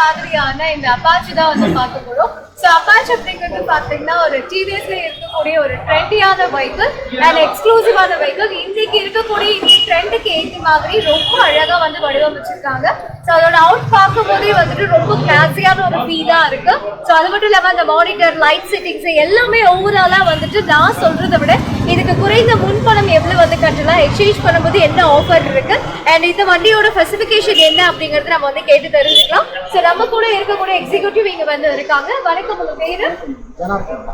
மாதிரியான இந்த அப்பாச்சி தான் வந்து பார்க்க போறோம். ஸோ அப்பாச்சி அப்படிங்கிறது பார்த்தீங்கன்னா ஒரு டிவிஎஸ்ல இருக்கக்கூடிய ஒரு ட்ரெண்டியான வெஹிக்கிள் அண்ட் எக்ஸ்க்ளூசிவான வெஹிக்கிள் இன்றைக்கு இருக்கக்கூடிய இந்த ட்ரெண்டுக்கு ஏற்ற மாதிரி ரொம்ப அழகா வந்து வடிவமைச்சிருக்காங்க. ஸோ அதோட அவுட் பார்க்கும்போதே வந்துட்டு ரொம்ப கிளாஸியான ஒரு ஃபீலாக இருக்கு. ஸோ அது மட்டும் இல்லாமல் அந்த மானிட்டர் லைட் செட்டிங்ஸ் எல்லாமே ஓவராலாக வந்துட்டு நான் சொல்றதை விட இதுக்கு குறைந்த முன்பணம் எவ்வளோ வந்து கட்டலாம் எக்ஸ்சேஞ்ச் பண்ணும்போது என்ன ஆஃபர் இருக்கு அண்ட் இந்த வண்டியோட ஸ்பெசிஃபிகேஷன் என்ன அப்படிங்கறத நம்ம வந்து கேட்டு தெரிஞ்சுக்கலாம். ஸோ நம்ம கூட இருக்கக்கூடிய எக்ஸிக்யூட்டிவ் இங்கே வந்து இருக்காங்க. வணக்கம் உங்க பேரு?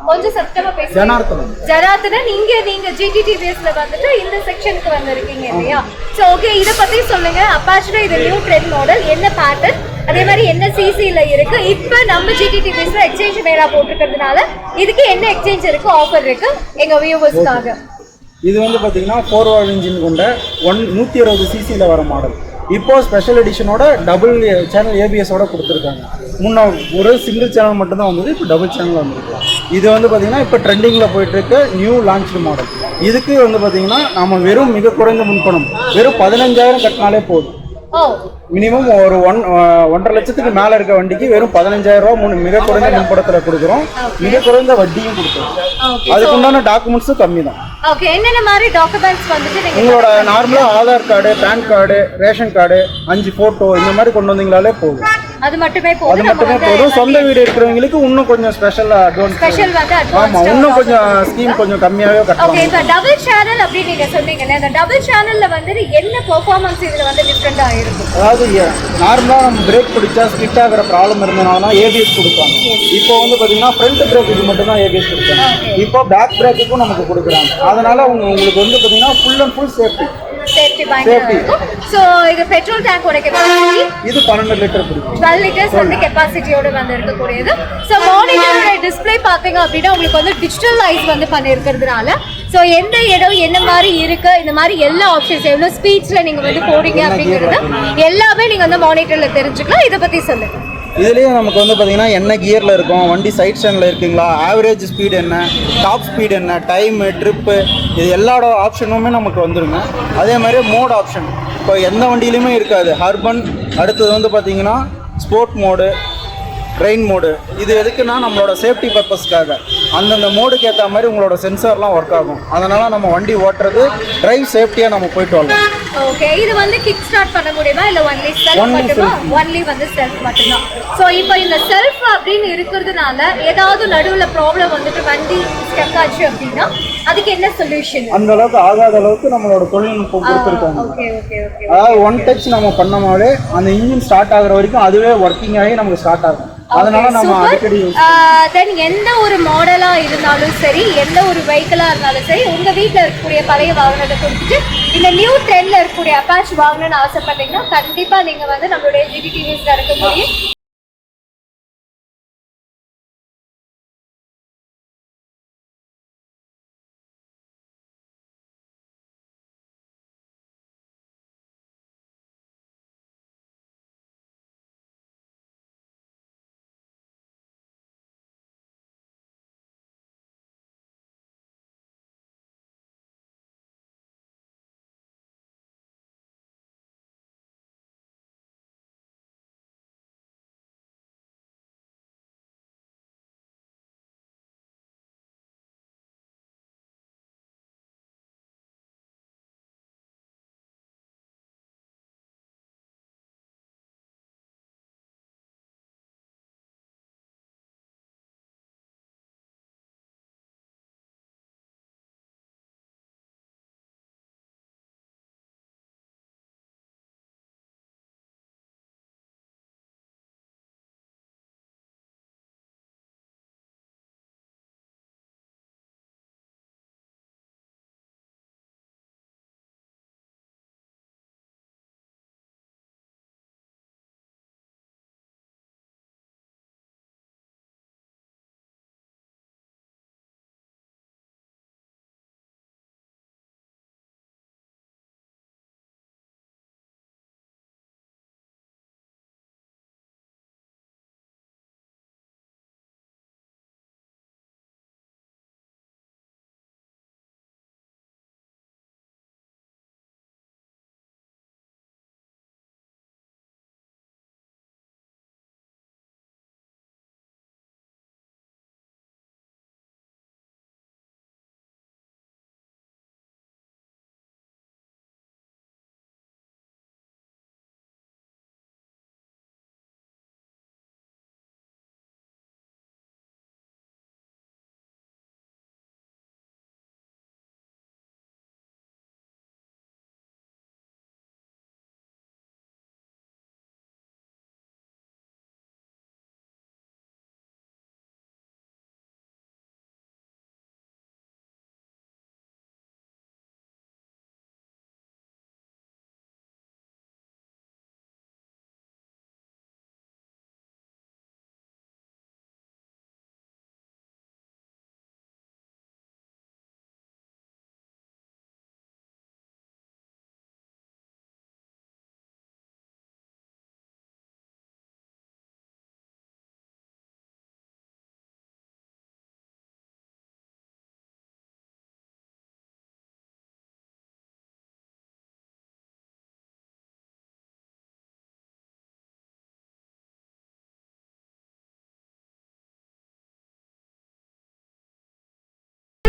கொஞ்சம் சத்தமா பேசுங்க. ஜனார்த்தனன். ஜனார்த்தனன் இங்க நீங்க ஜிடிடிவிஎஸ்ல வந்துட்டு இந்த செக்ஷனுக்கு வந்திருக்கீங்க இல்லையா? சோ ஓகே இத பத்தி சொல்லுங்க. அப்பாச்சில இது நியூ ட்ரெண்ட் மாடல் என்ன பேட்டர்ன் அதே மாதிரி என்ன சிசில இருக்கு? இப்ப நம்ம ஜிடிடிவிஎஸ்ல எக்ஸ்சேஞ்ச் மேலா போட்டிருக்கிறதுனால இதுக்கு என்ன எக்ஸ்சேஞ்ச் இருக்கு ஆஃபர் இருக்கு? எங்க வியூவர்ஸ்க்காக இது வந்து பார்த்தீங்கன்னா ஃபோர் வால் இன்ஜின் கொண்ட ஒன் நூற்றி அறுபது சிசியில் வர மாடல் இப்போ ஸ்பெஷல் எடிஷனோட டபுள் சேனல் ஏபிஎஸோட கொடுத்துருக்காங்க. முன்ன ஒரு சிங்கிள் சேனல் மட்டும்தான் வந்தது இப்போ டபுள் சேனல் வந்திருக்கு. இது வந்து பார்த்தீங்கன்னா இப்போ ட்ரெண்டிங்கில் போயிட்டுருக்க நியூ லான்ச்டு மாடல் இதுக்கு வந்து பார்த்தீங்கன்னா நம்ம வெறும் மிக குறைந்த முன்பணம் வெறும் பதினஞ்சாயிரம் கட்டினாலே போதும். மினிமம் ஒரு ஒன் ஒன்றரை லட்சத்துக்கு மேலே இருக்க வண்டிக்கு வெறும் பதினஞ்சாயிரம் ரூபா முன் மிக குறைந்த முன்படத்தில் கொடுக்குறோம். மிக குறைந்த வட்டியும் கொடுக்குறோம். ஓகே அதுக்கு உண்டான டாக்குமெண்ட்ஸும் கம்மி தான். ஓகே என்னென்ன மாதிரி டாக்குமெண்ட்ஸ் வந்துட்டு நீங்க உங்களோட நார்மலாக Aadhaar card PAN card ration card அஞ்சு ஃபோட்டோ இந்த மாதிரி கொண்டு வந்தீங்களாலே போதும். அது மட்டுமே அது போதும் நம்ம மட்டுமே போதும். சொந்த வீடு இருக்கிறவங்களுக்கு இன்னும் கொஞ்சம் ஸ்பெஷலாக அட்வான்ஸ் ஸ்பெஷல் வந்து advanced இன்னும் கொஞ்சம் ஸ்கீம் கொஞ்சம் கம்மியாகவே ஓகே கட்டலாம் இப்போ டபுள் சேனல் அப்படின்னு நீங்க சொன்னீங்கல்ல இந்த டபுள் சேனல்ல வந்து என்ன பெர்ஃபார்மன்ஸ் இதுல வந்து டிஃப்ரெண்டா இருக்கும்? அதாவது நார்மலாக நம்ம பிரேக் பிடிச்சா ஸ்கிட் ஆகிற ப்ராப்ளம் இருந்தனால தான் ஏபிஎஸ் கொடுப்பாங்க. இப்போ வந்து பார்த்தீங்கன்னா ஃப்ரண்ட் பிரேக்குக்கு மட்டும் தான் ஏபிஎஸ் கொடுப்பாங்க. இப்போ பேக் பிரேக்குக்கும் நமக்கு கொடுக்குறாங்க. அதனால உங்க உங்களுக்கு வந்து பார்த்தீங்கன்னா full and full safety safety பயங்கரமா இருக்கும். ஸோ இது பெட்ரோல் டேங்கோட கெப்பாசிட்டி இது பன்னெண்டு லிட்டர் டுவெல் லிட்டர்ஸ் வந்து கெப்பாசிட்டியோட வந்து இருக்கக்கூடியது. ஸோ மானிட்டரோட டிஸ்ப்ளே பார்த்தீங்க அப்படின்னா உங்களுக்கு வந்து டிஜிட்டலைஸ் வந்து பண்ணியிருக்கிறதுனால ஸோ எந்த இடம் என்ன மாதிரி இருக்கு இந்த மாதிரி எல்லா ஆப்ஷன்ஸ் எவ்வளோ ஸ்பீட்ஸில் நீங்கள் வந்து போறீங்க அப்படிங்கிறது எல்லாமே நீங்கள் வந்து மானிட்டரில் தெரிஞ்சுக்கலாம். இதை பற்றி சொல்லுங்க. இதுலேயே நமக்கு வந்து பார்த்தீங்கன்னா என்ன கியரில் இருக்கும்? வண்டி சைட் ஸ்டாண்டில் இருக்குங்களா? ஆவரேஜ் ஸ்பீடு என்ன? டாப் ஸ்பீடு என்ன? டைமு ட்ரிப்பு இது எல்லாட ஆப்ஷனுமே நமக்கு வந்துருங்க. அதே மாதிரி மோட் ஆப்ஷன் இப்போ எந்த வண்டியிலையுமே இருக்காது. ஹர்பன் அடுத்தது வந்து பார்த்தீங்கன்னா ஸ்போர்ட் மோடு ட்ரெயின் மோடு இது எதுக்குன்னா நம்மளோட சேஃப்டி பர்பஸ்க்காக அந்தந்த மோடுக்கு ஏற்ற மாதிரி உங்களோட சென்சார்லாம் ஒர்க் ஆகும். அதனால் நம்ம வண்டி ஓட்டுறது டிரைவ் சேஃப்டியாக நம்ம போயிட்டு வரலாம். ஓகே இது வந்து கிக் ஸ்டார்ட் பண்ண முடியுமா? இல்ல ஒன்லி செல்ஃப் மட்டுமா. ஒன்லி வந்து செல்ஃப் மட்டும்தான் ஸோ இப்போ இந்த செல்ஃப் அப்படின்னு இருக்கிறதுனால ஏதாவது நடுவுல ப்ராப்ளம் வந்துட்டு வண்டி ஸ்டக் ஆச்சு அப்படின்னா அதுக்கு என்ன சொல்யூஷன் அந்த அளவுக்கு ஆகாத அளவுக்கு நம்மளோட தொழில்நுட்பம் கொடுத்துருக்காங்க ஓகே ஓகே ஓகே அதாவது ஒன் டச் நம்ம பண்ணோமாலே அந்த இன்ஜின் ஸ்டார்ட் ஆகுற வரைக்கும் அதுவே ஒர்க்கிங் ஆகி நமக்கு ஸ்டார்ட் ஆகும். Use தென் எந்த ஒரு மாடலா இருந்தாலும் சரி எந்த ஒரு வெஹிக்கிளா இருந்தாலும் சரி உங்க வீட்ல இருக்கக்கூடிய பழைய வாகனத்தை கொடுத்துட்டு இந்த நியூ ட்ரெண்ட்ல இருக்கக்கூடிய அப்பாச் வாங்கணும்னு ஆசைப்பட்டீங்கன்னா கண்டிப்பா நீங்க வந்து நம்மளுடைய ஜிடி டிவிஸ்ல இருக்கக்கூடிய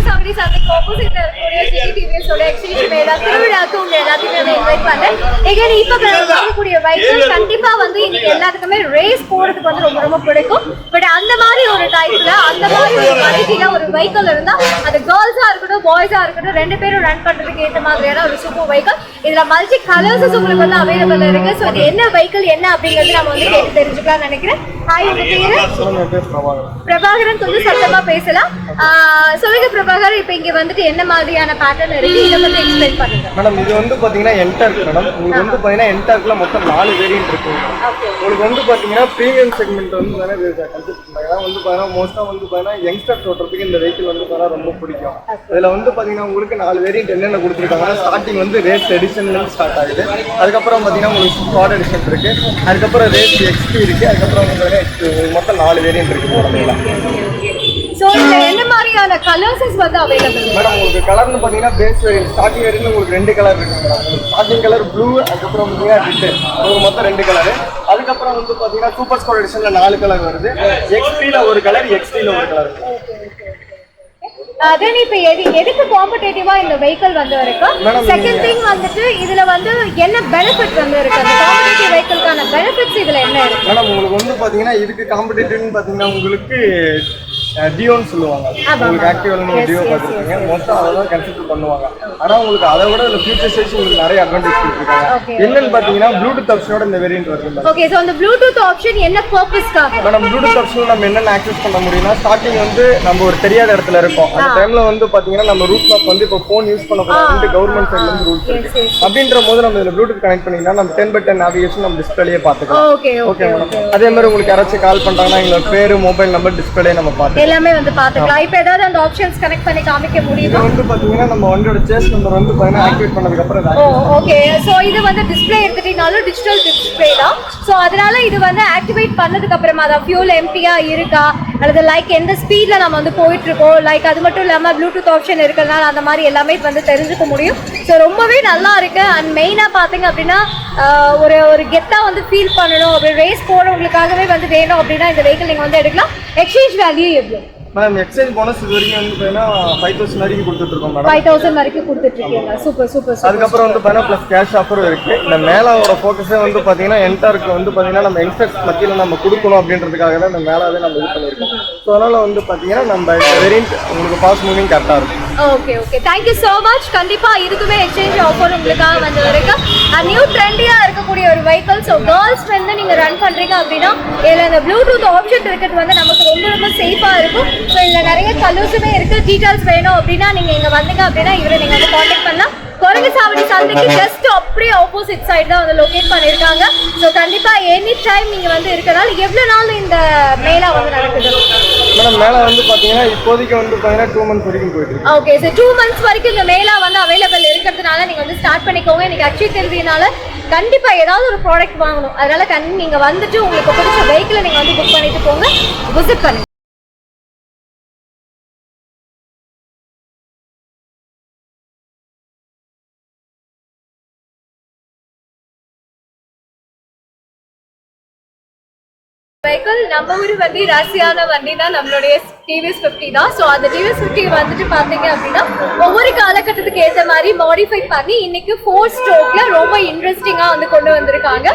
சாவடி சந்தைக்கு ஆப்போசிட்ல இருக்கக்கூடிய எக்ஸிபிஷன் மேலா திருவிழாக்கு உங்க எல்லாத்தையுமே இன்வைட் எங்க இப்ப பார்க்கக்கூடிய வெஹிக்கிள் கண்டிப்பா வந்து இன்னைக்கு எல்லாத்துக்குமே ரேஸ் போறதுக்கு வந்து ரொம்ப ரொம்ப பிடிக்கும். பட் அந்த மாதிரி ஒரு டைப்ல அந்த மாதிரி ஒரு வெரைட்டில ஒரு வெஹிக்கிள் இருந்தா அது கேர்ள்ஸா இருக்கட்டும் பாய்ஸா இருக்கட்டும் ரெண்டு பேரும் ரன் பண்றதுக்கு ஏற்ற மாதிரியான ஒரு சூப்பர் வெஹிக்கிள் இதுல மல்டி கலர்ஸஸ் உங்களுக்கு வந்து அவைலபிள் இருக்கு. ஸோ இது என்ன வெஹிக்கிள் என்ன அப்படிங்கிறது நம்ம வந்து கேட்டு தெரிஞ்சுக்கலாம் நினைக்கிறேன். ஹாய் உங்க பேரு? பிரபாகரன். கொஞ்சம் சத்தமா பேசலாம். சொல்லுங்க பிரபாகர் இப்போ இங்க வந்துட்டு என்ன மாதிரியான பேட்டர்ன் இருக்கு? இதை பத்தி எக்ஸ்பிளைன் பண்ணுங்க. மேடம் இது வந்து பார்த்தீங்கன்னா என்டார்க் மேடம் உங்களுக்கு வந்து பார்த்தீங்கன்னா என்டார்க்ல மொத்தம் நாலு வேரியன்ட் இருக்கு. உங்களுக்கு வந்து பார்த்தீங்கன்னா ப்ரீமியம் செக்மெண்ட் வந்து தானே கன்சிடர் பண்ணாங்க. வந்து பார்த்தீங்கன்னா மோஸ்ட்டாக வந்து பார்த்தீங்கன்னா யங்ஸ்டர்ஸ் ஓட்டுறதுக்கு இந்த வெஹிக்கிள் வந்து பார்த்தீங்கன்னா ரொம்ப பிடிக்கும். இதில் வந்து பார்த்தீங்கன்னா உங்களுக்கு நாலு வேரியன்ட் என்னென்ன கொடுத்துருக்காங்கன்னா ஸ்டார்டிங் வந்து ரேஸ் எடிஷன்லேருந்து ஸ்டார்ட் ஆகுது. அதுக்கப்புறம் பார்த்தீங்கன்னா உங்களுக்கு ஸ்குவாட் எடிஷன் இருக்கு. அதுக்கப்புறம் ரேஸ் எக்ஸ்பி இருக்கு. அதுக்கப்புறம் வந்து மொத்தம் நாலு வேரியன்ட் இருக்கு மேடம் ஸோ இதுல என்ன மாதிரியான கலர்ஸஸ் வந்து அவைலபிள் மேடம் உங்களுக்கு கலர்னு பார்த்தீங்கன்னா பேஸ் வேரியன்ட் ஸ்டார்டிங் வேரியன்ட் உங்களுக்கு ரெண்டு கலர் இருக்கு மேடம் ஸ்டார்டிங் கலர் ப்ளூ அதுக்கப்புறம் ரெட் உங்களுக்கு மொத்தம் ரெண்டு கலர் அதுக்கப்புறம் வந்து பார்த்தீங்கன்னா சூப்பர் ஸ்கோர் எடிஷன்ல நாலு கலர் வருது. எக்ஸ்பில ஒரு கலர் எக்ஸ்டில ஒரு கலர் தென் இப்போ எது எதுக்கு காம்படேட்டிவா இந்த வெஹிக்கிள் வந்து இருக்கு? செகண்ட் திங் வந்துட்டு இதுல வந்து என்ன பெனிஃபிட் வந்து இருக்கு? அந்த காம்படேட்டிவ் வெஹிக்கிள்கான பெனிஃபிட்ஸ் இதுல என்ன இருக்கு? மேடம் உங்களுக்கு வந்து பார்த்தீங்கன்னா இதுக்கு காம்படிட்டிவ்னு பார்த்தீங்கன்னா உங்களுக்கு டியோன்னு சொல்லுவாங்க. உங்களுக்கு ஆக்டிவ் நீங்க டியோ பார்த்துருக்கீங்க மொத்தம் அதை தான் கன்சிடர் பண்ணுவாங்க. ஆனால் உங்களுக்கு அதை விட இந்த ஃபியூச்சர் ஸ்டேஜ் உங்களுக்கு நிறைய அட்வான்டேஜ் கொடுத்துருக்காங்க. என்னன்னு பார்த்தீங்கன்னா ப்ளூடூத் ஆப்ஷனோட இந்த வேரியன்ட் வருது. ஓகே ஸோ அந்த ப்ளூடூத் ஆப்ஷன் என்ன பர்பஸ்க்காக மேடம் ப்ளூடூத் ஆப்ஷனில் நம்ம என்னென்ன ஆக்சஸ் பண்ண முடியும்னா ஸ்டார்டிங் வந்து நம்ம ஒரு தெரியாத இடத்துல இருக்கோம். அந்த டைம்ல வந்து பாத்தீங்கன்னா நம்ம ரூட் மேப் வந்து இப்போ ஃபோன் யூஸ் பண்ணக்கூடாதுன்னு கவர்மெண்ட் சைட்ல இருந்து ரூல்ஸ் இருக்கு. அப்படின்ற போது நம்ம இதில் ப்ளூடூத் கனெக்ட் பண்ணிங்கன்னா நம்ம டென் பை டென் நேவிகேஷன் நம்ம டிஸ்பிளேயே பார்த்துக்கலாம். ஓகே ஓகே மேடம் அதே மாதிரி உங்களுக்கு யாராச்சும் கால் பண்றாங்கன்னா எங்களோட பேரு மொபைல் நம்பர் டிஸ்பிளே நம்ம பார்த்துக்கலாம். எல்லாமே வந்து பாத்துக்கலாம். இப்போ ஏதாவது அந்த ஆப்ஷன்ஸ் கனெக்ட் பண்ணி காமிக்க முடியுமா? வந்து பாத்தீங்கன்னா நம்ம வண்டியோட சேஸ் நம்பர் வந்து பாத்தீங்கன்னா ஆக்டிவேட் பண்ணதுக்கு அப்புறம் ஓ ஓகே ஸோ இது வந்து டிஸ்ப்ளே எடுத்துட்டீங்கனாலும் டிஜிட்டல் டிஸ்ப்ளே தான். ஸோ அதனால இது வந்து ஆக்டிவேட் பண்ணதுக்கு அப்புறமா தான். ஃபியூல் எம்டியா இருக்கா? அல்லது லைக் எந்த ஸ்பீடில் நம்ம வந்து போயிட்டுருக்கோம்? லைக் அது மட்டும் இல்லாமல் ப்ளூடூத் ஆப்ஷன் இருக்கிறதுனால அந்த மாதிரி எல்லாமே வந்து தெரிஞ்சுக்க முடியும். ஸோ ரொம்பவே நல்லா இருக்குது அண்ட் மெயினாக பார்த்தீங்க அப்படின்னா ஒரு ஒரு கெத்தாக வந்து ஃபீல் பண்ணணும். அப்படி ரேஸ் போறவங்களுக்காகவே வந்து வேணும் அப்படின்னா இந்த வெஹிக்கிள் நீங்கள் வந்து எடுக்கலாம். எக்ஸ்சேஞ்ச் வேல்யூ எவ்வளோ மேம் எக்ஸ்சேஞ்ச் போனஸ் இது வரைக்கும் வந்து பாத்தீங்கன்னா ஃபைவ் தௌசண்ட் வரைக்கும் கொடுத்துட்டு இருக்கோம் மேடம் ஃபைவ் தௌசண்ட் வரைக்கும் கொடுத்துட்டு இருக்கீங்க சூப்பர் சூப்பர் அதுக்கப்புறம் வந்து பார்த்தீங்கன்னா ப்ளஸ் கேஷ் ஆஃபரும் இருக்கு. இந்த மேலாவோட ஃபோக்கஸே வந்து பார்த்தீங்கன்னா என்டார்க்கு வந்து பார்த்தீங்கன்னா நம்ம யங்ஸ்டர்ஸ் மத்தியில் நம்ம கொடுக்கணும் அப்படின்றதுக்காக தான் இந்த மேலாவே நம்ம இது பண்ணியிருக்கோம் ஸோ அதனால வந்து பார்த்தீங்கன்னா நம்ம வேரியன்ட் உங்களுக்கு பாஸ் மூவிங் கரெக்டாக இருக்கும். Okay okay thank you so much கண்டிப்பா இதுக்குமே எக்ஸ்சேஞ்ச் ஆஃபர் உங்களுக்காக வந்து இருக்கு. நியூ ட்ரெண்டியா இருக்கக்கூடிய ஒரு வெஹிக்கிள் ஸோ கேர்ள்ஸ் வந்து நீங்கள் ரன் பண்ணுறீங்க அப்படின்னா இதில் இந்த ப்ளூடூத் ஆப்ஷன் இருக்கிறது வந்து நமக்கு ரொம்ப ரொம்ப சேஃபாக இருக்கும். ஸோ இதில் நிறைய கலர்ஸுமே இருக்குது டீட்டெயில்ஸ் வேணும் அப்படின்னா நீங்கள் இங்கே வந்தீங்க அப்படின்னா இவரை நீங்கள் வந்து காண்டாக்ட் பண்ணலாம். குரங்கு சாவடி சந்தைக்கு ஜஸ்ட் அப்படியே ஆப்போசிட் சைடு தான் வந்து லொகேட் பண்ணியிருக்காங்க. ஸோ கண்டிப்பா எனி டைம் நீங்க வந்து இருக்கனால எவ்வளவு நாள் இந்த மேலா வந்து நடக்குது? மேடம் மேலே வந்து பார்த்தீங்கன்னா இப்போதைக்கு வந்து பார்த்தீங்கன்னா டூ மந்த்ஸ் வரைக்கும் போயிட்டு ஓகே சார் டூ மந்த்ஸ் வரைக்கும் இந்த மேலா வந்து அவைலபிள் இருக்கிறதுனால நீங்க வந்து ஸ்டார்ட் பண்ணிக்கோங்க. இன்னைக்கு அக்ஷய திருதினால கண்டிப்பா ஏதாவது ஒரு ப்ராடக்ட் வாங்கணும். அதனால கண் நீங்க வந்துட்டு உங்களுக்கு பிடிச்ச வெஹிக்கிளை நீங்க வந்து புக் பண்ணிட்டு போங்க. விசிட் பண்ணுங்க. வெஹிக்கிள் நம்ம ஊர் வண்டி ராசியான வண்டி தான் நம்மளுடைய டிவிஎஸ் ஃபிஃப்டி தான். ஸோ அந்த டிவிஎஸ் ஃபிஃப்டி வந்துட்டு பார்த்தீங்க அப்படின்னா ஒவ்வொரு காலகட்டத்துக்கு ஏற்ற மாதிரி மாடிஃபை பண்ணி இன்னைக்கு ஃபோர் ஸ்ட்ரோக்ல ரொம்ப இன்ட்ரெஸ்டிங்காக வந்து கொண்டு வந்திருக்காங்க.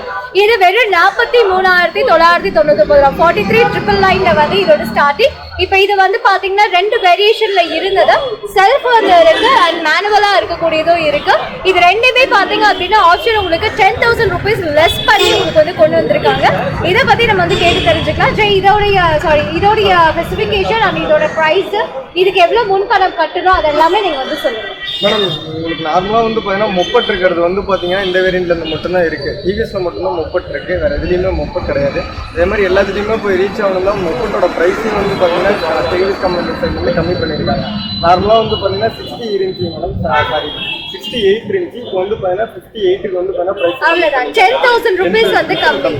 இது வெறும் நாற்பத்தி மூணாயிரத்தி தொள்ளாயிரத்தி தொண்ணூத்தி ஒன்பது ரூபா ஃபார்ட்டி த்ரீ ட்ரிபிள் நைன்ல வந்து இதோட ஸ்டார்டிங் இப்போ இது வந்து பார்த்தீங்கன்னா ரெண்டு வேரியேஷன்ல இருந்தது. செல்ஃப் வந்து இருக்கு அண்ட் மேனுவலா இருக்கக்கூடியதும் இருக்கு. இது ரெண்டுமே பார்த்தீங்க அப்படின்னா ஆப்ஷன் உங்களுக்கு டென் தௌசண்ட் ருபீஸ் லெஸ் பண்ணி உங்களுக்கு வந்து கொண்டு வந்திருக்காங்க. இதை பத்தி நம்ம வந்து கேட்டு தெரிஞ்சுக்கலாம். ஜெய் இதோடைய சாரி இதோடைய ஸ்பெசிஃபிகேஷன் அண்ட் இதோட ப்ரைஸ் இதுக்கு எவ்வளவு முன்பணம் கட்டணும் அதெல்லாமே நீங்க வந்து சொல்லுங்க. மேடம் உங்களுக்கு நார்மலாக வந்து பார்த்தீங்கன்னா மொப்பட் இருக்கிறது வந்து பார்த்தீங்கன்னா இந்த வேரியண்ட்ல இருந்து மட்டும்தான் இருக்கு. டிவிஎஸ்ல மட்டும்தான் மொப்பட் இருக்கு. வேற எதுலையுமே மொப்பட் கிடையாது. அதே மாதிரி எல்லாத்துலேயுமே போய் ரீச் ஆகணும்னா மொப்பட்டோட ப்ரைஸிங் வந்து பார்த்தீங்கன்னா டிவிஎஸ் கம்பெனி சைட்லேருந்து கம்மி பண்ணியிருக்காங்க நார்மலாக வந்து பார்த்தீங்கன்னா சிக்ஸ்டி இருந்துச்சு மேடம் சாரி சிக்ஸ்டி எயிட் இருந்துச்சு இப்போ வந்து பார்த்தீங்கன்னா ஃபிஃப்டி எயிட்டுக்கு வந்து பார்த்தீங்கன்னா ப்ரைஸ் அவ்வளவுதான். டென் தௌசண்ட் ருபீஸ் வந்து கம்மி.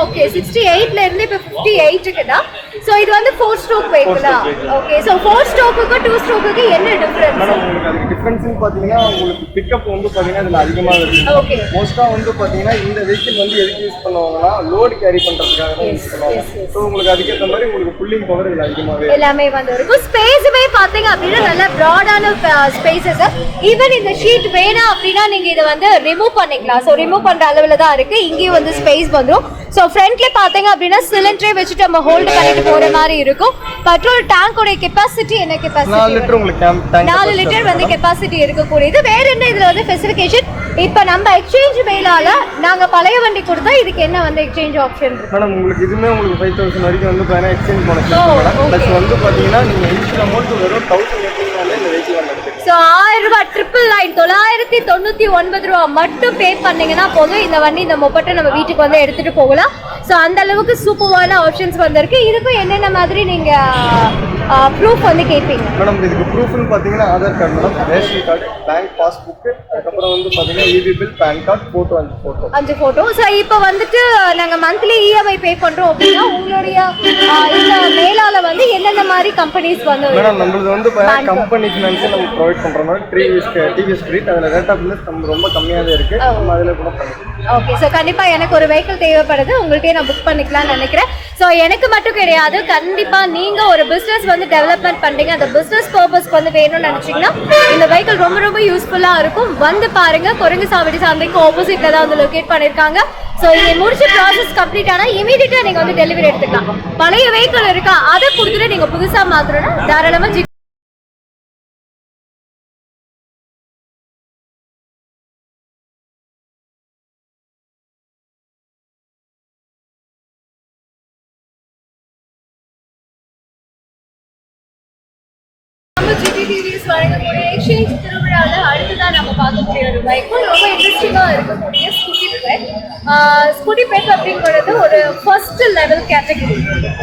ஓகே சிக்ஸ்டி எயிட்ல இருந்து இப்போ ஃபிஃப்டி எயிட்டுக்கு தான் ஸோ இது வந்து ஃபோர் ஸ்ட்ரோக் வெஹிக்கிளா. ஓகே ஸோ ஃபோர் ஸ்ட்ரோக்குக்கும் டூ ஸ்ட்ரோக்குக்கு என்ன டிஃபரன்ஸ் மேடம் உங்களுக்கு அதுக்கு டிஃப்ரென்ஸ்னு பார்த்தீங்கன்னா உங்களுக்கு பிக்கப் வந்து பார்த்தீங்கன்னா இதில் அதிகமாக இருக்கு. மோஸ்ட்டாக வந்து பார்த்தீங்கன்னா இந்த வெஹிக்கிள் வந்து எதுக்கு யூஸ் பண்ணுவாங்கன்னா லோடு கேரி பண்ணுறதுக்காக தான் யூஸ் பண்ணுவாங்க. ஸோ உங்களுக்கு அதுக்கேற்ற மாதிரி உங்களுக்கு புல்லிங் பவர் இதில் அதிகமாகவே எல்லாமே வந்து இருக்கும். ஸ்பேஸுமே பாத்தீங்க அப்படின்னா நல்ல ப்ராடான ஸ்பேசஸ் ஈவன் இந்த ஷீட் வேணாம் அப்படின்னா நீங்க இதை வந்து ரிமூவ் பண்ணிக்கலாம். ஸோ ரிமூவ் பண்ற அளவுல தான் இருக்கு. இங்கேயும் வந்து ஸ்பேஸ் வந்துடும் ஸோ ஃப்ரண்ட்ல பாத்தீங்க அப்படின்னா சிலிண்டரே வச்சுட்டு நம்ம ஹோல்டு பண்ணிட்டு போற மாதிரி இருக்கும். பெட்ரோல் டேங்கோட கெப்பாசிட்டி என்ன கெப்பாசிட்டி நாலு லிட்டர் வந்து கெப்பாசிட்டி இருக்கக்கூடியது. வேற என்ன இதுல வந்து ஸ்பெசிஃபிகேஷன் இப்ப நம்ம எக்ஸ்சேஞ்ச் மேலால நாங்க பழைய வண்டி கொடுத்தா இதுக்கு என்ன வந்து எக்ஸ்சேஞ்ச் ஆப்ஷன் இருக்கு? மேடம் உங்களுக்கு இதுவுமே உங்களுக்கு ஃபைவ் தௌசண்ட் வரைக்கும் வந்து பார்த்தீங்கன்னா எக்ஸ்சேஞ்ச் பண்ண வந்து பார்த்தீங்கன்னா நீங்கள் இன்ஷியல் அமௌண்ட் வெறும் தௌசண்ட் எடுத்தீங்கனாலே இந்த வெஹிக்கிள் ஸோ ஆயிரம் ரூபாய் ட்ரிபிள் நைன் தொள்ளாயிரத்தி தொண்ணூற்றி ஒன்பது ரூபா மட்டும் பே பண்ணீங்கன்னா போதும். இந்த வண்டி இந்த மொப்பட்டை நம்ம வீட்டுக்கு வந்து எடுத்துகிட்டு போகலாம். ஸோ அந்த அளவுக்கு சூப்பர்வான ஆப்ஷன்ஸ் வந்திருக்கு. இதுக்கும் என்னென்ன மாதிரி நீங்கள் ப்ரூஃப் வந்து கேட்பீங்க. மேடம் இதுக்கு ப்ரூஃப்னு பார்த்தீங்கன்னா Aadhaar card madam ration card bank passbook அதுக்கப்புறம் வந்து பார்த்தீங்கன்னா EB bill PAN card photo அஞ்சு ஃபோட்டோ அஞ்சு ஃபோட்டோ ஸோ இப்போ வந்துட்டு நாங்கள் மந்த்லி இஎம்ஐ பே பண்ணுறோம் அப்படின்னா உங்களுடைய இந்த மேலால வந்து என்னென்ன மாதிரி கம்பெனிஸ் வந்து மேடம் நம்மளது வந்து. கம்பெனி ஃபினான்ஸே நம்ம ப்ரொவைட் பண்ணுற மாதிரி டிவிஎஸ் டிவிஎஸ் கிரெடிட் அதில் ரேட் ஆஃப் இன்ட்ரெஸ்ட் நம்ம ரொம்ப கம்மியாக தான் இருக்குது நம்ம அதில் கூட பண்ணிக்கலாம் ஓகே ஸோ கண்டிப்பாக எனக்கு ஒரு வெஹிக்கிள் தேவைப்படுது. உங்கள்கிட்டயே நான் புக் பண்ணிக்கலாம்னு நினைக்கிறேன். ஸோ எனக்கு மட்டும் கிடையாது. கண்டிப்பாக நீங்கள் ஒரு பிஸ்னஸ் வந்து டெவலப்மெண்ட் பண்ணுறீங்க அந்த பிஸ்னஸ் பர்பஸ்க்கு வந்து வேணும்னு நினச்சிங்கன்னா இந்த வெஹிக்கிள் ரொம்ப ரொம்ப யூஸ்ஃபுல்லாக இருக்கும். வந்து பாருங்க குரங்கு சாவடி சந்தைக்கு ஆப்போசிட்டில் தான் வந்து லொக்கேட் பண்ணியிருக்காங்க ஸோ இங்கே முடிச்ச ப்ராசஸ் கம்ப்ளீட் ஆனால் இமீடியட்டாக நீங்கள் வந்து டெலிவரி எடுத்துக்கலாம். பழைய வெஹிக்கிள் இருக்கா அதை கொடுத்துட்டு நீங்கள் புதுசாக மாற்றணும்னா தாராளமாக ஜி நம்ம ஜிடிடிவிஎஸ் வழங்கக்கூடிய எக்ஸ்சேஞ்ச் திருவிழாவில் அடுத்ததான் நம்ம பார்க்கக்கூடிய ஒரு பைக்கும் ரொம்ப இன்ட்ரெஸ்டிங்காக இருக்கக்கூடிய ஸ்கூட்டி பெட் ஸ்கூட்டி பெட் அப்படிங்கிறது ஒரு first level category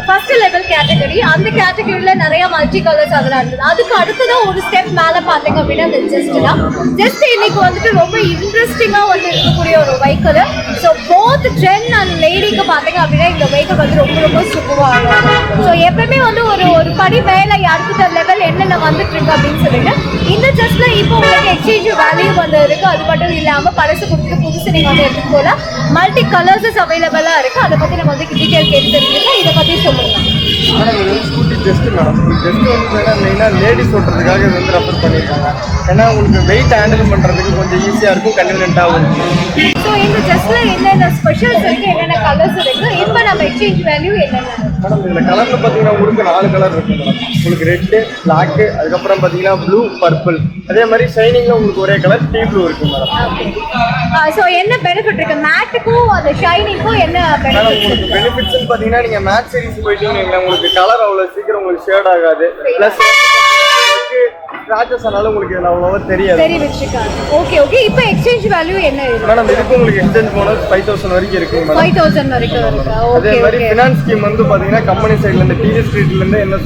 first level category அந்த கேட்டகரியில் நிறையா மல்டி கலர்ஸ் அதெல்லாம் இருந்தது. அதுக்கு அடுத்ததான் ஒரு ஸ்டெப் மேலே பார்த்தீங்க அப்படின்னா அந்த ஜஸ்ட் தான். ஜஸ்ட் இன்னைக்கு வந்துட்டு ரொம்ப இன்ட்ரெஸ்டிங்காக வந்து இருக்கக்கூடிய ஒரு vehicle so both gents and லேடிக்கு பார்த்தீங்க அப்படின்னா இந்த வெஹிக்கிள் வந்து ரொம்ப ரொம்ப சூப்பராக ஸோ எப்பவுமே வந்து ஒரு ஒரு படி மேலே அடுத்த லெவல் என்னென்ன வந்துட்டு இருக்கு அப்படின்னு சொல்லிட்டு இந்த ஜஸ்ட்ல இப்போ உங்களுக்கு எக்ஸ்சேஞ்ச் வேல்யூ வந்து இருக்கு. அது மட்டும் இல்லாமல் பழசு கொடுத்துட்டு புதுசு நீங்கள் வந்து எடுத்துட்டு போகலாம் மல்டி கலர்ஸஸ் அவைலபிளாக இருக்கு. அதை பற்றி நம்ம வந்து டீட்டெயில் கேட்டு தெரிஞ்சுக்கலாம். இதை பற்றி சொல்லுங்க. மேடம் இது வந்து ஸ்கூட்டி ஜஸ்ட் மேடம். வந்து மெயினாக லேடிஸ் ஓட்டுறதுக்காக இது வந்து ரெஃபர் பண்ணியிருக்காங்க ஏன்னா உங்களுக்கு வெயிட் ஹேண்டில் பண்ணுறதுக்கு கொஞ்சம் ஈஸியாக இருக்கும் கன்வீனியன்ட்டாகவும் இருக்கும். ஸோ இந்த ஜஸ்ட்ல என்னென்ன ஸ்பெஷல்ஸ் இருக்கு என்னென்ன கலர்ஸ் இருக்கு? இப்போ நம்ம எக்ஸ்சேஞ்ச் வேல்யூ என்னென்ன? மேடம் இதில் கலரில் பார்த்தீங்கன்னா உங்களுக்கு நாலு கலர் இருக்கு மேடம். உங்களுக்கு ரெட்டு பிளாக்கு அதுக்கப்புறம் பார்த்தீங்கன்னா ப்ளூ பர்பிள் அதே மாதிரி ஷைனிங்கில் உங்களுக்கு ஒரே கலர் டீ ப்ளூ இருக்கு மேடம். ஸோ என்ன பெனிஃபிட் இருக்கு? மேட்டுக்கும் அந்த ஷைனிங்க்கும் என்ன மேடம் உங்களுக்கு பெனிஃபிட்ஸ்னு பார்த்தீங்கன்னா நீங்கள் மேட் சீரிஸ் போயிட்டீங்க உங்களுக்கு கலர் அவ்வளோ சீக்கிரம் உங்களுக்கு ஷேட் ஆகாது. ப்ளஸ் ஸ்க்ராச்சஸ் ஆனாலும் உங்களுக்கு இதில் அவ்வளோவா தெரியாது. சரி வச்சுக்காங்க ஓகே ஓகே இப்போ எக்ஸ்சேஞ்ச் வேல்யூ என்ன இருக்கு மேடம் இதுக்கு உங்களுக்கு எக்ஸ்சேஞ்ச் போனஸ் ஃபைவ் தௌசண்ட் வரைக்கும் இருக்குங்க மேடம் ஃபைவ் தௌசண்ட் வரைக்கும் இருக்கா? அதே ஓகே மாதிரி ஓகே ஃபினான்ஸ் ஸ்கீம் வந்து பார்த்தீங்கன்னா கம்பெனி சைட்லேருந்து டிவி ஸ்ட்ரீட்லேருந்து என்ன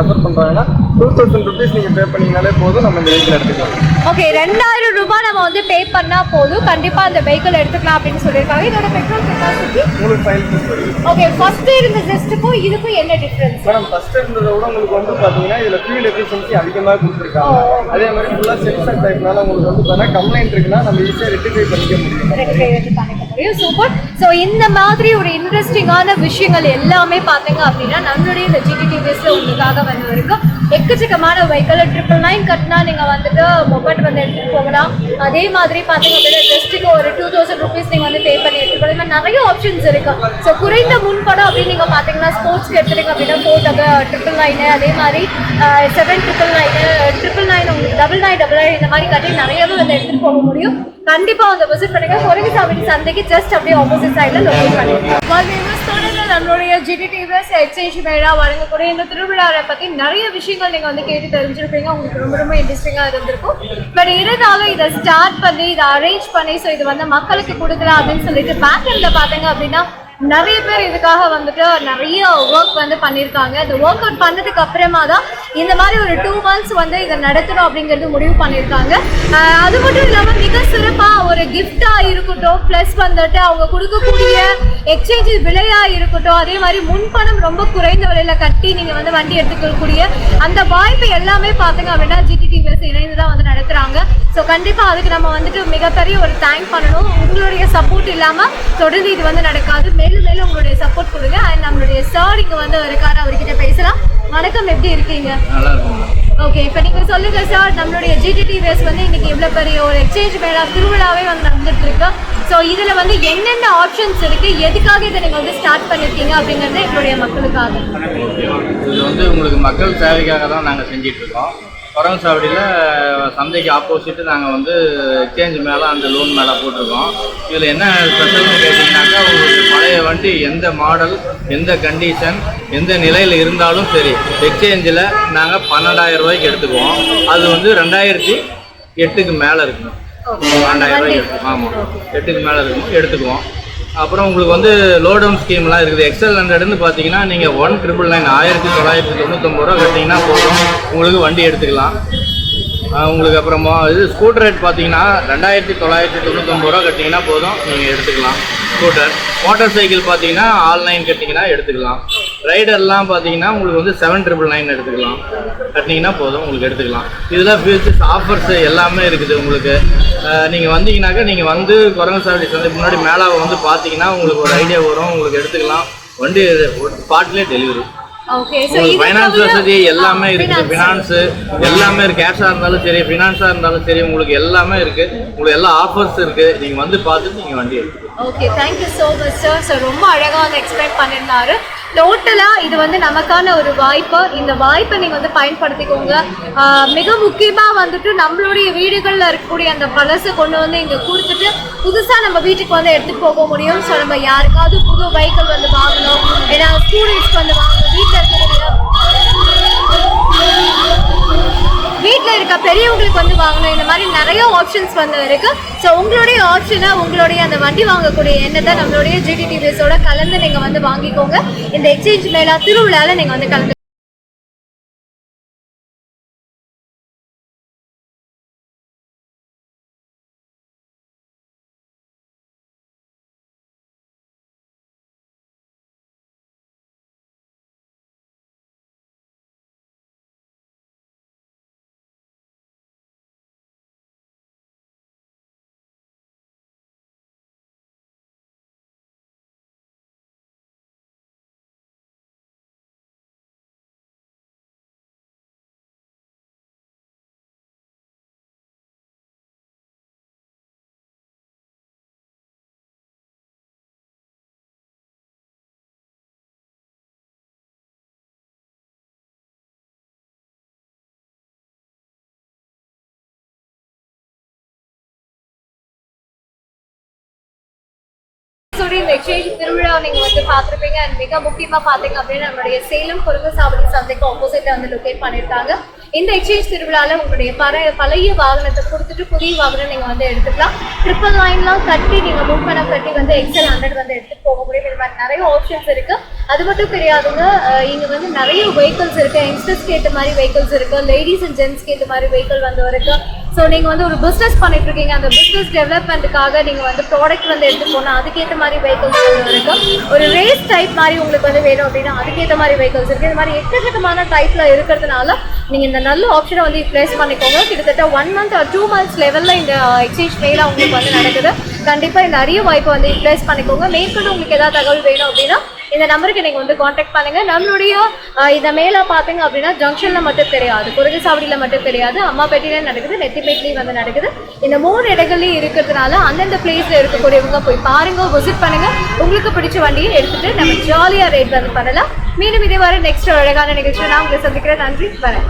ரெஃபர் பண்ணுறாங்கன்னா டூ தௌசண்ட் ருபீஸ் நீங்கள் பே பண்ணீங்கனாலே போதும் நம்ம இந்த வெஹிக்கிள் எடுத்துக்கலாம். ஓகே ரெண்டாயிரம் ரூபாய் நம்ம வந்து பே பண்ணா போதும். கண்டிப்பா அந்த வெஹிக்கிள் எடுத்துக்கலாம் அப்படின்னு சொல்லியிருக்காங்க. இதோட பெட்ரோல் கெப்பாசிட்டி உங்களுக்கு ஃபைல் வருது ஓகே ஃபர்ஸ்ட் இருந்த ஜெஸ்ட்டுக்கும் இதுக்கும் என்ன டிஃபரன்ஸ் மேடம் ஃபர்ஸ்ட் இருந்ததை விட உங்களுக்கு வந்து பார்த்தீங்கன்னா இதில் ஃபியூல் எஃபிஷியன்சி அதிகமாக இருக்காங்க. அதே மாதிரி ஃபுல்லாக செக்ஷன் டைப்னால உங்களுக்கு வந்து பார்த்தீங்கன்னா கம்ப்ளைண்ட் இருக்குன்னா நம்ம ஈஸியாக ரெக்டிஃபை பண்ணிக்க முடியும். சூப்பர் ஸோ இந்த மாதிரி ஒரு இன்ட்ரெஸ்டிங்கான விஷயங்கள் எல்லாமே பார்த்தீங்க அப்படின்னா நம்மளுடைய இந்த ஜிடிடிவிஎஸ்ல உங்களுக்காக வந்து இருக்கும் எக்கச்சக்கமான வெஹிக்கிள் ட்ரிபிள் நைன் கட்டினா நீங்கள் வந்துட்டு மொபைல் வந்து எடுத்துகிட்டு போகலாம். அதே மாதிரி பார்த்தீங்க அப்படின்னா ஜஸ்ட்டுக்கு ஒரு டூ தௌசண்ட் ருபீஸ் நீங்கள் வந்து பே பண்ணி எடுத்துக்கலாம் இந்த நிறைய ஆப்ஷன்ஸ் இருக்கு. ஸோ குறைந்த முன்படம் அப்படின்னு நீங்கள் பார்த்தீங்கன்னா ஸ்போர்ட்ஸ்க்கு எடுத்துட்டீங்க அப்படின்னா ஃபோர் டபுள் ட்ரிபிள் நைனு அதே மாதிரி seven triple nine triple nine உங்களுக்கு டபுள் நைன் டபுள் நைன் இந்த மாதிரி கட்டி நிறையவே வந்து எடுத்துகிட்டு போக முடியும். கண்டிப்பா வந்து விசிட் பண்ணுங்க. குரங்குசாமி சந்தைக்கு ஜஸ்ட் அப்படியே ஆப்போசிட் சைடில் லொக்கேட் பண்ணுங்க நம்மளுடைய ஜிடிடிவிஎஸ் எக்ஸ்சேஞ்ச் மேடா வழங்கக்கூடிய இந்த திருவிழாவை பத்தி நிறைய விஷயங்கள் நீங்க வந்து கேட்டு தெரிஞ்சிருப்பீங்க. உங்களுக்கு ரொம்ப ரொம்ப இன்ட்ரெஸ்டிங்கா இருந்திருக்கும். பட் இருந்தாலும் இதை ஸ்டார்ட் பண்ணி இதை அரேஞ்ச் பண்ணி ஸோ இது வந்து மக்களுக்கு கொடுக்கலாம் அப்படின்னு சொல்லிட்டு பேக் பார்த்தீங்க பாத்தீங்க அப்படின்னா நிறைய பேர் இதுக்காக வந்துட்டு நிறைய ஒர்க் வந்து பண்ணியிருக்காங்க. இந்த ஒர்க் அவுட் பண்ணதுக்கு அப்புறமா தான் இந்த மாதிரி ஒரு டூ மந்த்ஸ் வந்து இதை நடத்தணும் அப்படிங்கிறது முடிவு பண்ணியிருக்காங்க. அது மட்டும் இல்லாமல் மிக சிறப்பாக ஒரு கிஃப்டாக இருக்கட்டும் ப்ளஸ் வந்துட்டு அவங்க கொடுக்கக்கூடிய எக்ஸ்சேஞ்ச் விலையாக இருக்கட்டும் அதே மாதிரி முன்பணம் ரொம்ப குறைந்த விலையில் கட்டி நீங்கள் வந்து வண்டி எடுத்துக்கக்கூடிய அந்த வாய்ப்பு எல்லாமே பார்த்தீங்க அப்படின்னா ஜிடிடிவிஎஸ் இணைந்து தான் வந்து நடத்துகிறாங்க ஸோ கண்டிப்பாக அதுக்கு நம்ம வந்துட்டு மிகப்பெரிய ஒரு தேங்க் பண்ணணும். உங்களுடைய சப்போர்ட் இல்லாமல் தொடர்ந்து இது வந்து நடக்காது. மேலும் மேலும் உங்களுடைய சப்போர்ட் கொடுங்க. அண்ட் நம்மளுடைய சார் இங்கே வந்து இருக்காரு அவர்கிட்ட பேசலாம். வணக்கம் எப்படி இருக்கீங்க? ஓகே இப்போ நீங்கள் சொல்லுங்க சார் நம்மளுடைய ஜிடிடிவிஎஸ் வந்து இன்னைக்கு இவ்வளோ பெரிய ஒரு எக்ஸ்சேஞ்ச் மேளா திருவிழாவே வந்து நடந்துட்டு இருக்கு ஸோ இதில் வந்து என்னென்ன ஆப்ஷன்ஸ் இருக்கு? எதுக்காக இதை நீங்கள் வந்து ஸ்டார்ட் பண்ணியிருக்கீங்க அப்படிங்கிறது எங்களுடைய மக்களுக்காக. இது வந்து உங்களுக்கு மக்கள் சேவைக்காக தான் நாங்கள் செஞ்சிட்டு இருக்கோம் சாவடியில் சந்தைக்கு ஆப்போசிட்டு நாங்கள் வந்து எக்ஸ்சேஞ்ச் மேலே அந்த லோன் மேலே போட்டிருக்கோம். இதில் என்ன ஸ்பெஷல்னு கேட்டிங்கனாக்கா உங்களுக்கு பழைய வண்டி எந்த மாடல் எந்த கண்டிஷன் எந்த நிலையில் இருந்தாலும் சரி எக்ஸ்சேஞ்சில் நாங்கள் பன்னெண்டாயிரம் ரூபாய்க்கு எடுத்துக்குவோம். அது வந்து ரெண்டாயிரத்தி எட்டுக்கு மேலே இருக்கணும் பன்னெண்டாயிரம் ரூபாய்க்கு ஆமாம் எட்டுக்கு மேலே இருக்கும். எடுத்துக்குவோம். அப்புறம் உங்களுக்கு வந்து லோடவுன் ஸ்கீம்லாம் இருக்குது. எக்ஸல் ஹண்ட்ரட்னு பார்த்தீங்கன்னா நீங்கள் ஒன் ட்ரிபிள் நைன் ஆயிரத்தி தொள்ளாயிரத்தி தொண்ணூத்தொம்பது ரூபா கட்டிங்கன்னா போதும். உங்களுக்கு வண்டி எடுத்துக்கலாம். உங்களுக்கு அப்புறமா இது ஸ்கூட்டர் ரேட் பார்த்தீங்கன்னா ரெண்டாயிரத்தி தொள்ளாயிரத்தி தொண்ணூத்தொம்பது ரூபா கட்டிங்கன்னா போதும். நீங்கள் எடுத்துக்கலாம். ஸ்கூட்டர் மோட்டார் சைக்கிள் பார்த்தீங்கன்னா ஆன்லைன் கட்டிங்கன்னா எடுத்துக்கலாம். ரைடர்லாம் பார்த்தீங்கன்னா உங்களுக்கு வந்து செவன் ட்ரிபிள் நைன் எடுத்துக்கலாம். கட்டினீங்கன்னா போதும். உங்களுக்கு எடுத்துக்கலாம். இதில் ஃபியூச்சர்ஸ் ஆஃபர்ஸ் எல்லாமே இருக்குது உங்களுக்கு. நீங்கள் வந்தீங்கன்னாக்கா நீங்கள் வந்து குரங்கு சர்வீஸ் சந்தை முன்னாடி மேலாவை வந்து பார்த்தீங்கன்னா உங்களுக்கு ஒரு ஐடியா வரும். உங்களுக்கு எடுத்துக்கலாம். வண்டி ஸ்பாட்லேயே டெலிவரி ஃபைனான்ஸ் வசதி எல்லாமே இருக்குது ஃபினான்ஸு எல்லாமே இருக்குது கேஷாக இருந்தாலும் சரி ஃபினான்ஸாக இருந்தாலும் சரி உங்களுக்கு எல்லாமே இருக்குது உங்களுக்கு எல்லா ஆஃபர்ஸ் இருக்குது நீங்கள் வந்து பார்த்துட்டு நீங்கள் வண்டி எடுத்துக்கலாம். Okay thank you so much sir so ரொம்ப அழகாக வந்து எக்ஸ்பிளைன் பண்ணியிருந்தாரு டோட்டலாக இது வந்து நமக்கான ஒரு வாய்ப்பு. இந்த வாய்ப்பை நீங்கள் வந்து பயன்படுத்திக்கோங்க. மிக முக்கியமாக வந்துட்டு நம்மளுடைய வீடுகளில் இருக்கக்கூடிய அந்த பழசை கொண்டு வந்து இங்கே கொடுத்துட்டு புதுசாக நம்ம வீட்டுக்கு வந்து எடுத்துகிட்டு போக முடியும். ஸோ நம்ம யாருக்காவது புது வெஹிக்கிள் வந்து வாங்கணும். ஏன்னா ஸ்டூடெண்ட்ஸ்க்கு வந்து வாங்கணும். வீட்டில் இருக்கக்கூடிய வீட்டில் இருக்க பெரியவங்களுக்கு வந்து வாங்கணும். இந்த மாதிரி நிறைய ஆப்ஷன்ஸ் வந்து இருக்கு. ஸோ உங்களுடைய ஆப்ஷனை உங்களுடைய அந்த வண்டி வாங்கக்கூடிய எண்ணத்தை நம்மளுடைய ஜிடிடிவிஎஸோட கலந்து நீங்கள் வந்து வாங்கிக்கோங்க. இந்த எக்ஸ்சேஞ்ச் மேலா திருவிழாவில் நீங்கள் வந்து கலந்து சொல்லி இந்த எக்ஸ்சேஞ்ச் திருவிழா நீங்க வந்து பார்த்துருப்பீங்க. அண்ட் மிக முக்கியமா பாத்தீங்க அப்படின்னா நம்மளுடைய சேலம் குறுங்குசாவடி சந்தைக்கு ஆப்போசிட்ல வந்து லொகேட் பண்ணியிருக்காங்க. இந்த எக்ஸ்சேஞ்ச் திருவிழால உங்களுடைய பழைய பழைய வாகனத்தை கொடுத்துட்டு புதிய வாகனம் நீங்க வந்து எடுத்துக்கலாம். ட்ரிபிள் லைன்லாம் கட்டி நீங்க முன்பணம் கட்டி வந்து எக்ஸல் ஹண்ட்ரட் வந்து எடுத்துட்டு போக முடியும். இது மாதிரி நிறைய ஆப்ஷன்ஸ் இருக்கு. அது மட்டும் கிடையாதுங்க இங்க வந்து நிறைய வெஹிக்கிள்ஸ் இருக்கு. யங்ஸ்டர்ஸ்க்கு ஏற்ற மாதிரி வெஹிக்கிள்ஸ் இருக்கு. லேடிஸ் அண்ட் ஜென்ஸ்க்கு ஏற்ற மாதிரி வெஹிக்கிள் வந்து இருக்கு ஸோ நீங்கள் வந்து ஒரு பிஸ்னஸ் பண்ணிட்டு இருக்கீங்க அந்த பிஸ்னஸ் டெவலப்மெண்ட்டுக்காக நீங்கள் வந்து ப்ராடக்ட் வந்து எடுத்து போனால் அதுக்கேற்ற மாதிரி வெஹிக்கிள்ஸ் வந்து ஒரு ரேஸ் டைப் மாதிரி உங்களுக்கு வந்து வேணும் அப்படின்னா அதுக்கேற்ற மாதிரி வெஹிக்கிள்ஸ் இருக்குது இது மாதிரி எக்கச்சக்கமான டைப்பில் இருக்கிறதுனால நீங்கள் இந்த நல்ல ஆப்ஷனை வந்து ப்ளேஸ் பண்ணிக்கோங்க. கிட்டத்தட்ட one month or two months லெவலில் இந்த uh, எக்ஸ்சேஞ்ச் மெயிலாக உங்களுக்கு வந்து நடக்குது. கண்டிப்பாக இந்த அரிய வாய்ப்பை வந்து ப்ளேஸ் பண்ணிக்கோங்க. மேற்கொண்டு உங்களுக்கு ஏதாவது தகவல் வேணும் அப்படின்னா இந்த நம்பருக்கு நீங்கள் வந்து காண்டாக்ட் பண்ணுங்க. நம்மளுடைய இந்த மேலே பார்த்தீங்க அப்படின்னா ஜங்ஷனில் மட்டும் கிடையாது. குறுகுசாவடியில் மட்டும் கிடையாது. அம்மாப்பேட்டையில நடக்குது நெத்திப்பேட்டிலையும் வந்து நடக்குது. இந்த மூணு இடங்கள்லையும் இருக்கிறதுனால அந்தந்த பிளேஸில் இருக்கக்கூடியவங்க போய் பாருங்க விசிட் பண்ணுங்க. உங்களுக்கு பிடிச்ச வண்டியை எடுத்துட்டு நம்ம ஜாலியாக ரேட் வந்து பண்ணலாம். மீண்டும் இதே வர நெக்ஸ்ட் அழகான நிகழ்ச்சியை நான் உங்களை சந்திக்கிறேன். நன்றி வரேன்